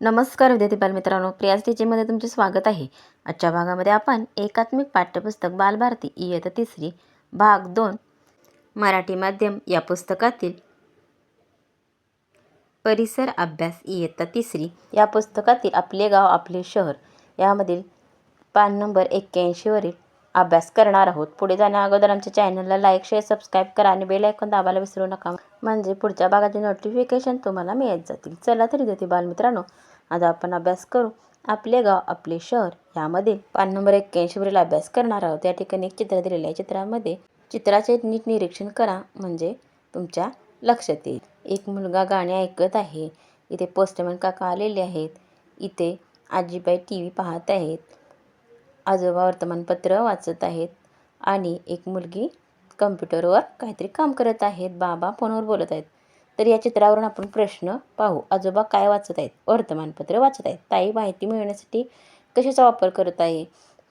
नमस्कार विद्यार्थी बालमित्रांनो प्रियाज टीचिंगमध्ये तुमचे स्वागत आहे. आजच्या भागामध्ये आपण एकात्मिक पाठ्यपुस्तक बालभारती इयत्ता तिसरी भाग दोन मराठी माध्यम या पुस्तकातील परिसर अभ्यास इयत्ता तिसरी या पुस्तकातील आपले गाव आपले शहर यामधील पान नंबर एक्क्याऐंशीवरील अभ्यास करणार आहोत. पुढे जाण्या अगोदर आमच्या चॅनलला लाईक शेअर सबस्क्राईब करा आणि बेल ऐकून दाबायला विसरू नका. म्हणजे पुढच्या भागाचे नोटिफिकेशन तुम्हाला मिळत जातील. चला तर विद्यार्थी बालमित्रांनो आज आपण अभ्यास करू. आपले गाव आपले शहर यामधील पान नंबर एक्क्याऐंशीवरील अभ्यास करणार आहोत. या ठिकाणी एक चित्र दिलेलं आहे. चित्रामध्ये चित्राचे नीट निरीक्षण करा म्हणजे तुमच्या लक्षात येईल. एक मुलगा गाणे ऐकत आहे. इथे पोस्टमॅन काका आलेले आहेत. इथे आजीबाई टी व्ही पाहत आहेत. आजोबा वर्तमानपत्र वाचत आहेत. आणि एक मुलगी कम्प्युटरवर काहीतरी काम करत आहेत बाबा फोनवर बोलत आहेत. तर या चित्रावरून आपण प्रश्न पाहू. आजोबा काय वाचत आहेत? वर्तमानपत्र वाचत आहेत. ताई माहिती मिळवण्यासाठी कशाचा वापर करत आहे?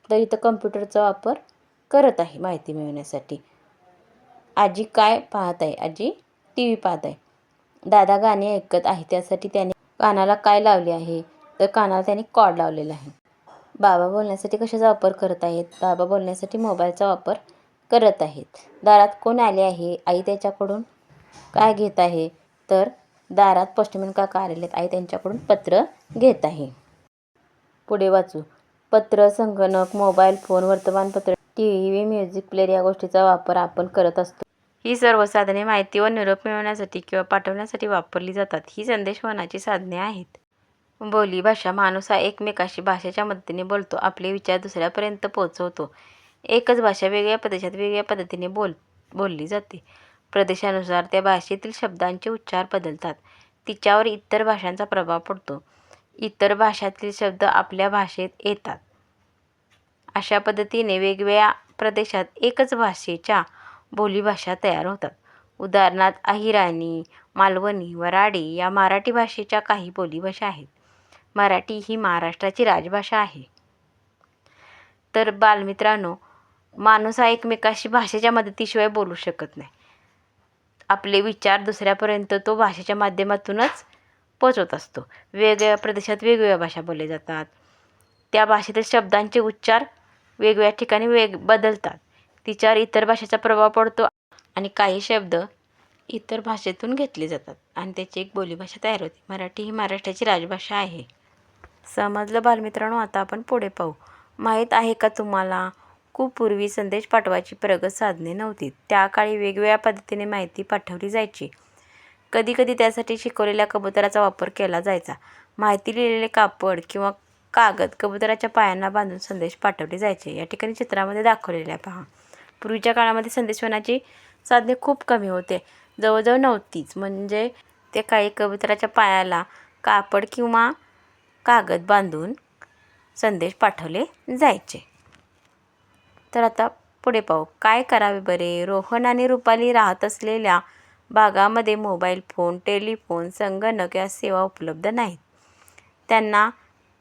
तर इथं कम्प्युटरचा वापर करत आहे माहिती मिळवण्यासाठी. आजी काय पाहत आहे? आजी टी व्ही पाहत आहे. दादा गाणे ऐकत आहे. त्यासाठी त्याने कानाला काय लावले आहे? तर कानाला त्याने कॉर्ड लावलेला आहे. बाबा बोलण्यासाठी कशाचा वापर करत आहेत? बाबा बोलण्यासाठी मोबाईलचा वापर करत आहेत. दारात कोण आले आहे? आई त्याच्याकडून काय घेत आहे? तर दारात पोस्टमॅन काका आलेले आई त्यांच्याकडून पत्र घेत आहे. पुढे वाचू. पत्र संगणक मोबाईल फोन वर्तमानपत्र टी व्ही म्युझिक प्लेअर या गोष्टीचा वापर आपण करत असतो. ही सर्व साधने माहिती व निरोप मिळवण्यासाठी किंवा पाठवण्यासाठी वापरली जातात. ही संदेशवहनाची साधने आहेत. बोली भाषा माणूस हा एकमेकाशी भाषेच्या मदतीने बोलतो. आपले विचार दुसऱ्यापर्यंत पोहोचवतो. एकच भाषा वेगळ्या प्रदेशात वेगळ्या पद्धतीने बोल बोलली जाते. प्रदेशानुसार त्या भाषेतील शब्दांचे उच्चार बदलतात. तिच्यावर इतर भाषांचा प्रभाव पडतो. इतर भाषातील शब्द आपल्या भाषेत येतात. अशा पद्धतीने वेगवेगळ्या प्रदेशात एकच भाषेच्या बोलीभाषा तयार होतात. उदाहरणार्थ अहिराणी मालवणी वराडी या मराठी भाषेच्या काही बोलीभाषा आहेत. मराठी ही महाराष्ट्राची राजभाषा आहे. तर बालमित्रांनो माणूस हा एकमेकाशी भाषेच्या मदतीशिवाय बोलू शकत नाही. आपले विचार दुसऱ्यापर्यंत तो भाषेच्या माध्यमातूनच पोचवत असतो. वेगवेगळ्या प्रदेशात वेगवेगळ्या भाषा बोलल्या जातात. त्या भाषेतील शब्दांचे उच्चार वेगवेगळ्या ठिकाणी वेग बदलतात. तिच्यावर इतर भाषेचा प्रभाव पडतो आणि काही शब्द इतर भाषेतून घेतले जातात आणि त्याची एक बोलीभाषा तयार होते. मराठी ही महाराष्ट्राची राजभाषा आहे. समजलं बालमित्रांनो? आता आपण पुढे पाहू. माहीत आहे का तुम्हाला? खूप पूर्वी संदेश पाठवायची प्रगत साधने नव्हती. त्या काळी वेगवेगळ्या पद्धतीने माहिती पाठवली जायची. कधीकधी त्यासाठी शिकवलेल्या कबुतराचा वापर केला जायचा. माहिती लिहिलेले कापड किंवा कागद कबुतराच्या पायांना बांधून संदेश पाठवले जायचे. या ठिकाणी चित्रामध्ये दाखवलेले आहे पहा. पूर्वीच्या काळामध्ये संदेशवनाची साधने खूप कमी होते. जवळजवळ नव्हतीच. म्हणजे ते काही कबुतराच्या पायाला कापड किंवा कागद बांधून संदेश पाठवले जायचे. तर आता पुढे पाहू. काय करावे बरे? रोहन आणि रुपाली राहत असलेल्या भागामध्ये मोबाईल फोन टेलिफोन संगणक या सेवा उपलब्ध नाहीत. त्यांना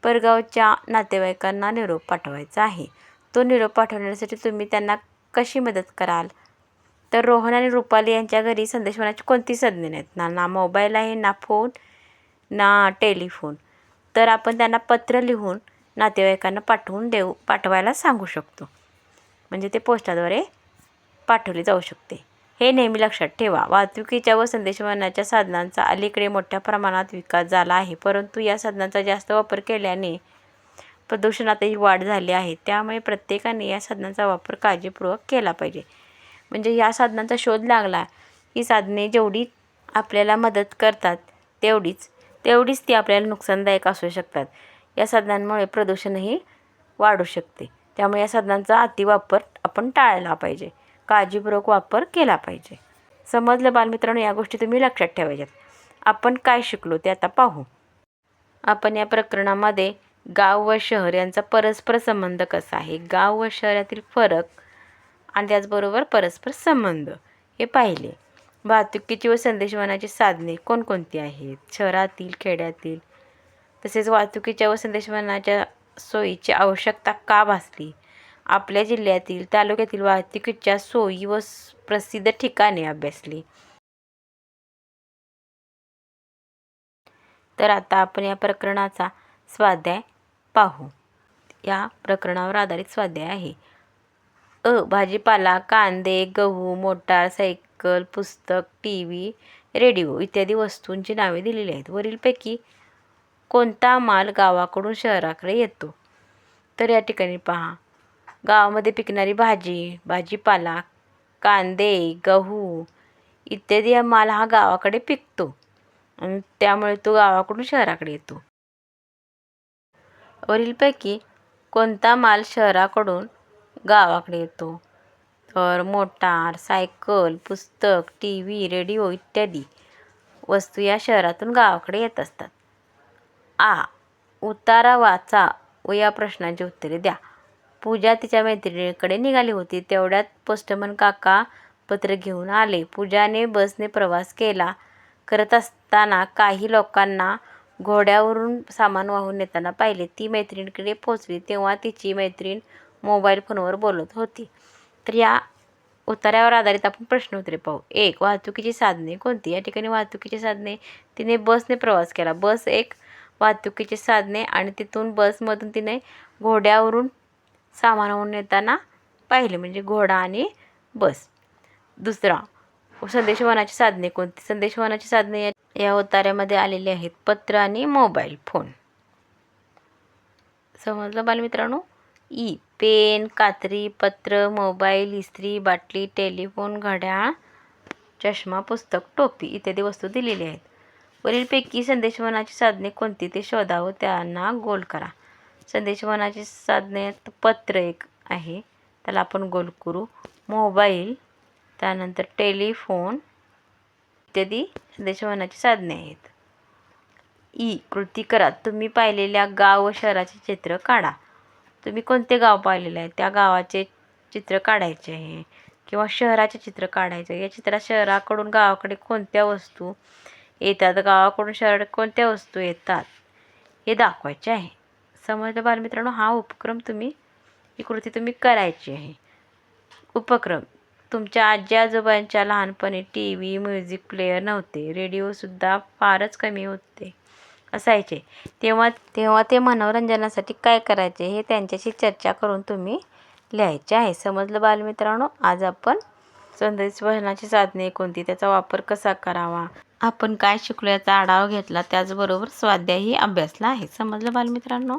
परगावच्या नातेवाईकांना निरोप पाठवायचा आहे. तो निरोप पाठवण्यासाठी तुम्ही त्यांना कशी मदत कराल? तर रोहन आणि रुपाली यांच्या घरी संदेशवनाची कोणती साधने नाहीत? ना ना मोबाईल आहे ना फोन ना टेलिफोन. तर आपण त्यांना पत्र लिहून नातेवाईकांना पाठवून देऊ पाठवायला सांगू शकतो. म्हणजे ते पोस्टाद्वारे पाठवले जाऊ शकते. हे नेहमी लक्षात ठेवा. वाहतुकीच्या व संदेशवहनाच्या साधनांचा अलीकडे मोठ्या प्रमाणात विकास झाला आहे. परंतु या साधनांचा जास्त वापर केल्याने प्रदूषणातही वाढ झाली आहे. त्यामुळे प्रत्येकाने या साधनांचा वापर काळजीपूर्वक केला पाहिजे. म्हणजे या साधनांचा शोध लागला ही साधने जेवढी आपल्याला मदत करतात तेवढीच तेवढीच ती आपल्याला नुकसानदायक असू शकतात. या साधनांमुळे प्रदूषणही वाढू शकते. त्यामुळे या साधनांचा अतिवापर आपण टाळला पाहिजे. काळजीपूर्वक वापर केला पाहिजे. समजलं बालमित्रांनो? या गोष्टी तुम्ही लक्षात ठेवायच्यात. आपण काय शिकलो ते आता पाहू. आपण या प्रकरणामध्ये गाव व शहर यांचा परस्पर संबंध कसा आहे? गाव व शहरातील फरक आणि त्याचबरोबर परस्पर संबंध हे पाहिले. वाहतुकीची व संदेशवहनाची साधने कोणकोणती आहेत? शहरातील खेड्यातील तसेच वाहतुकीच्या व संदेशवहनाच्या सोयीची आवश्यकता का भासली? आपल्या जिल्ह्यातील तालुक्यातील वाहतुकीच्या सोयी व प्रसिद्ध ठिकाणे अभ्यासली. तर आता आपण या प्रकरणाचा स्वाध्याय पाहू. या प्रकरणावर आधारित स्वाध्याय आहे. अ. भाजीपाला कांदे गहू मोटार सायकल पुस्तक टी व्ही रेडिओ इत्यादी वस्तूंची नावे दिलेली आहेत. वरीलपैकी कोणता माल गावाकडून शहराकडे येतो? तर या ठिकाणी पहा. गावामध्ये पिकणारी भाजी भाजीपाला कांदे गहू इत्यादी हा माल हा गावाकडे पिकतो आणि त्यामुळे तो गावाकडून शहराकडे येतो. वरीलपैकी कोणता माल शहराकडून गावाकडे येतो? तर मोटार सायकल पुस्तक टी व्ही रेडिओ इत्यादी वस्तू या शहरातून गावाकडे येत असतात. आ. उतारा वाचा. व या प्रश्नांची उत्तरे द्या. पूजा तिच्या मैत्रिणीकडे निघाली होती. तेवढ्यात पोस्टमन काका पत्र घेऊन आले. पूजाने बसने प्रवास केला. करत असताना काही लोकांना घोड्यावरून सामान वाहून नेताना पाहिले. ती मैत्रिणीकडे पोचली तेव्हा तिची मैत्रीण मोबाईल फोनवर बोलत होती. तर या उतार्यावर आधारित आपण प्रश्न उत्तरे पाहू. एक वाहतुकीची साधने कोणती? या ठिकाणी वाहतुकीची साधने. तिने बसने प्रवास केला. बस एक वाहतुकीची साधने आणि तिथून बसमधून तिने घोड्यावरून सामानावरून येताना नेताना पाहिले म्हणजे घोडा आणि बस. दुसरा संदेशवहनाची साधने कोणती? संदेशवहनाची साधने या या उतार्यामध्ये आलेली आहेत. पत्र आणि मोबाईल फोन. समजलं बालमित्रांनो ई पेन कात्री पत्र मोबाईल इस्त्री बाटली टेलिफोन घड्याळ चष्मा पुस्तक टोपी इत्यादी वस्तू दिलेली आहेत. वरीलपैकी संदेशवनाची साधने कोणती ते शोधा व त्यांना गोल करा. संदेशवनाची साधने पत्र एक आहे. त्याला आपण गोल करू. मोबाईल त्यानंतर टेलिफोन इत्यादी संदेशवनाची साधने आहेत. ई कृती करा. तुम्ही पाहिलेल्या गाव व शहराचे चित्र काढा. तुम्ही कोणते गाव पाहिलेले आहे? त्या गावाचे चित्र काढायचे आहे. किंवा शहराचे चित्र काढायचे या चित्रात शहराकडून गावाकडे कोणत्या वस्तू येतात गावाकडून शहराकडे कोणत्या वस्तू येतात? हे दाखवायचे आहे. समजलं बालमित्रांनो? हा उपक्रम तुम्ही ही कृती तुम्ही करायची आहे. उपक्रम. तुमच्या आजी आजोबांच्या लहानपणी टी व्ही म्युझिक प्लेअर नव्हते. रेडिओसुद्धा फारच कमी होते. असायचे. तेव्हा तेव्हा ते मनोरंजनासाठी काय करायचे हे त्यांच्याशी चर्चा करून तुम्ही लिहायचे आहे. समजलं बालमित्रांनो? आज आपण संदेशवहनाची साधने कोणती? त्याचा वापर कसा करावा? आपण काय शिकलो याचा आढावा घेतला त्याचबरोबर स्वाध्यायही अभ्यासला आहे. समजलं बालमित्रांनो?